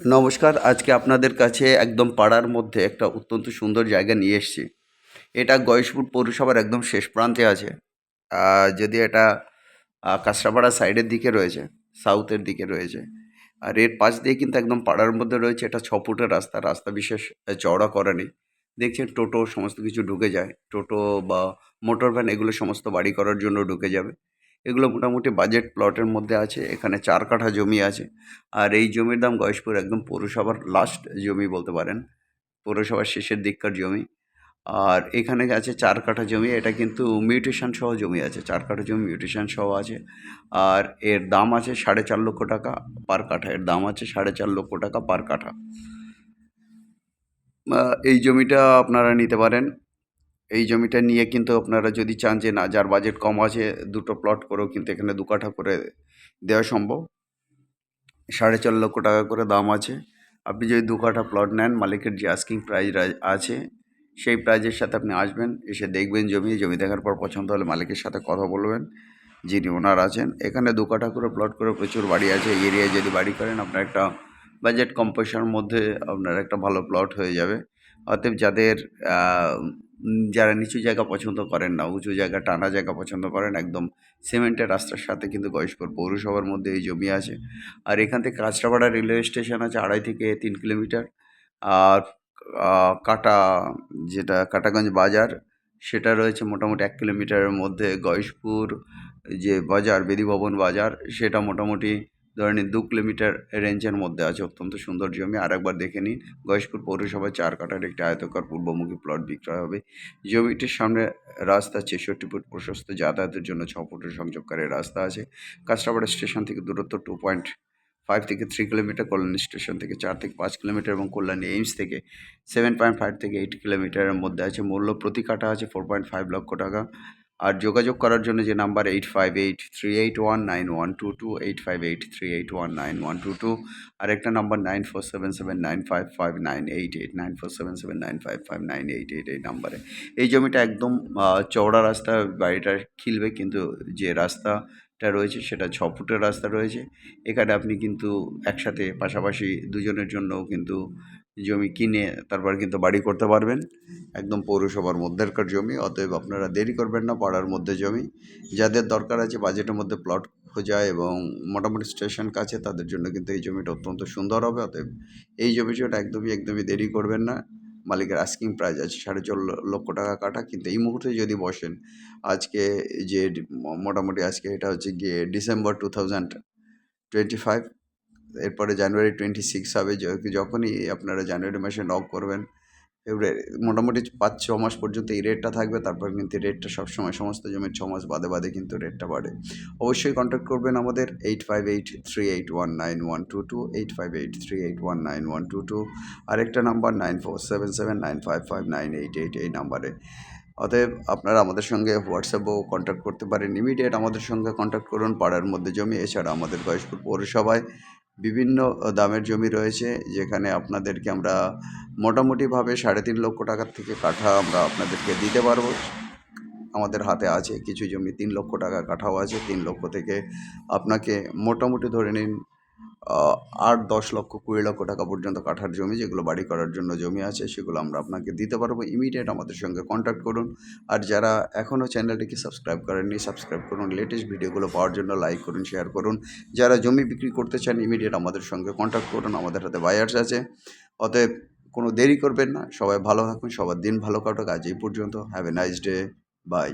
নমস্কার, আজকে আপনাদের কাছে একদম পাড়ার মধ্যে একটা অত্যন্ত সুন্দর জায়গা নিয়ে এসেছি। এটা গয়েশপুর পৌরসভার একদম শেষ প্রান্তে আছে। যদি এটা কাঁচরাপাড়া সাইডের দিকে রয়েছে, সাউথের দিকে রয়েছে। আর এর পাশ দিয়ে কিন্তু একদম পাড়ার মধ্যে রয়েছে এটা ছ ফুটের রাস্তা। রাস্তা বিশেষ চওড়া করা নেই। দেখছেন টোটো, সমস্ত কিছু ঢুকে যায়। টোটো বা মোটর ভ্যান এগুলো সমস্ত বাড়ি করার জন্য ঢুকে যাবে। এগুলো মোটামুটি বাজেট প্লটের মধ্যে আছে, এখানে চার কাঠা জমি আছে। আর এই জমির দাম গয়েশপুর একদম পৌরসভার লাস্ট জমি বলতে পারেন, পৌরসভার শেষের দিককার জমি। আর এখানে আছে চার কাঠা জমি, এটা কিন্তু মিউটেশন সহ জমি আছে, চার কাঠা জমি মিউটেশন সহ আছে। আর এর দাম আছে সাড়ে চার লক্ষ টাকা পার কাঠা, এর দাম আছে সাড়ে চার লক্ষ টাকা পার কাঠা। এই জমিটা আপনারা নিতে পারেন। এই জমিটা নিয়ে কিন্তু আপনারা যদি চান যে না, যার বাজেট কম আছে, দুটো প্লট করেও কিন্তু এখানে দু কাঠা করে দেওয়া সম্ভব। সাড়ে চার লক্ষ টাকা করে দাম আছে। আপনি যদি দু কাঠা প্লট নেন, মালিকের যে আস্কিং প্রাইস আছে, সেই প্রাইজের সাথে আপনি আসবেন, এসে দেখবেন জমি জমি দেখার পর পছন্দ হলে মালিকের সাথে কথা বলবেন, যিনি ওনার আছেন। এখানে দু কাঠা করে প্লট করে প্রচুর বাড়ি আছে। এরিয়ায় যদি বাড়ি করেন, আপনার একটা বাজেট কম মধ্যে আপনার একটা ভালো প্লট হয়ে যাবে। অতএব যাদের যারা নিচু জায়গা পছন্দ করেন না, উঁচু জায়গা, টানা জায়গা পছন্দ করেন, একদম সিমেন্টের রাস্তার সাথে কিন্তু গয়েশপুর পৌরসভার মধ্যে এই জমি আছে। আর এখান থেকে কাঁচরাপাড়া রেলওয়ে স্টেশন আছে আড়াই থেকে তিন কিলোমিটার। আর কাটা, যেটা কাটাগঞ্জ বাজার, সেটা রয়েছে মোটামুটি এক কিলোমিটারের মধ্যে গয়েশপুর, যে বাজার বেদি ভবন বাজার, সেটা মোটামুটি ধরে নিন, দু কিলোমিটার রেঞ্জের মধ্যে আছে, অত্যন্ত সুন্দর জমি। আর একবার দেখে নিন গয়েশপুর পৌরসভায় চার কাঠার একটি আয়তকার পূর্বমুখী প্লট বিক্রয় হবে। জমিটির সামনে রাস্তা ছেষট্টি ফুট প্রশস্ত, যাতায়াতের জন্য ছ ফুটের সংযোগকারী রাস্তা আছে। কাঁচরাপাড়া স্টেশন থেকে দূরত্ব টু পয়েন্ট ফাইভ থেকে থ্রি কিলোমিটার, কল্যাণী স্টেশন থেকে চার থেকে পাঁচ কিলোমিটার এবং কল্যাণী এইমস থেকে সেভেন পয়েন্ট ফাইভ থেকে এইট কিলোমিটারের মধ্যে আছে। মূল্য প্রতি কাঠা আছে ফোর পয়েন্ট ফাইভ লক্ষ টাকা। আর যোগাযোগ করার জন্য যে number eight five eight three eight one nine one two two, eight five eight three eight one nine one two two, আর একটা number nine four seven seven nine five five nine eight eight, nine four seven seven nine five five nine eight eight এই নাম্বারে। এই জমিটা একদম চওড়া রাস্তা, বাড়িটা খিলবে, কিন্তু যে রাস্তাটা রয়েছে সেটা ছ ফুটের রাস্তা রয়েছে। এখানে আপনি কিন্তু একসাথে, পাশাপাশি দুজনের জন্যও কিন্তু জমি কিনে তারপর কিন্তু বাড়ি করতে পারবেন। একদম পৌরসভার মধ্যেকার জমি অতএব আপনারা দেরি করবেন না পাড়ার মধ্যে জমি। যাদের দরকার আছে বাজেটের মধ্যে প্লট খোঁজা এবং মোটামুটি স্টেশন কাছে তাদের জন্য কিন্তু এই জমিটা অত্যন্ত সুন্দর হবে। অতএব এই জমি জমিটা একদমই একদমই দেরি করবেন না। মালিকের আস্কিং প্রাইস আছে সাড়ে চার ল- লক্ষ টাকা কাটা। কিন্তু এই মুহূর্তে যদি বসেন আজকে যে মোটামুটি আজকে এটা হচ্ছে গিয়ে December two thousand twenty five এরপরে জানুয়ারি টোয়েন্টি সিক্স হবে যখনই আপনারা জানুয়ারি মাসে নক করবেন ফেব্রুয়ারি মোটামুটি পাঁচ, ছ মাস পর্যন্ত এই রেটটা থাকবে, তারপর কিন্তু রেটটা সবসময় সমস্ত জমির ছ মাস বাদে বাদে কিন্তু রেটটা বাড়ে। অবশ্যই কন্ট্যাক্ট করবেন আমাদের eight five eight three eight one nine one two two eight five eight three eight one nine one two two আরেকটা number nine four seven seven nine five five nine eight eight এই নাম্বারে অতএব আপনারা আমাদের সঙ্গে হোয়াটসঅ্যাপেও contact করতে পারেন। Immediate আমাদের সঙ্গে কন্ট্যাক্ট করুন, পাড়ার মধ্যে জমি, এছাড়া আমাদের গয়েশপুর পৌরসভায়। বিভিন্ন দামের জমি রয়েছে, যেখানে আপনাদেরকে আমরা মোটামুটিভাবে সাড়ে তিন লক্ষ টাকার থেকে কাঠা আমরা আপনাদেরকে দিতে পারব। আমাদের হাতে আছে কিছু জমি, তিন লক্ষ টাকা কাঠাও আছে। তিন লক্ষ থেকে আপনাকে মোটামুটি ধরে নিন আট, দশ লক্ষ, কুড়ি লক্ষ টাকা পর্যন্ত কাঠার জমি, যেগুলো বাড়ি করার জন্য জমি আছে, সেগুলো আমরা আপনাকে দিতে পারব। ইমিডিয়েট আমাদের সঙ্গে কন্ট্যাক্ট করুন। আর যারা এখনও চ্যানেলটিকে সাবস্ক্রাইব করেননি সাবস্ক্রাইব করুন। লেটেস্ট ভিডিওগুলো পাওয়ার জন্য লাইক করুন শেয়ার করুন। যারা জমি বিক্রি করতে চান ইমিডিয়েট আমাদের সঙ্গে কন্ট্যাক্ট করুন। আমাদের হাতে বায়ার্স আছে। অতএব কোনো দেরি করবেন না। সবাই ভালো থাকুন, সবার দিন ভালো কাটুক। আজ এই পর্যন্ত। Have a nice day bye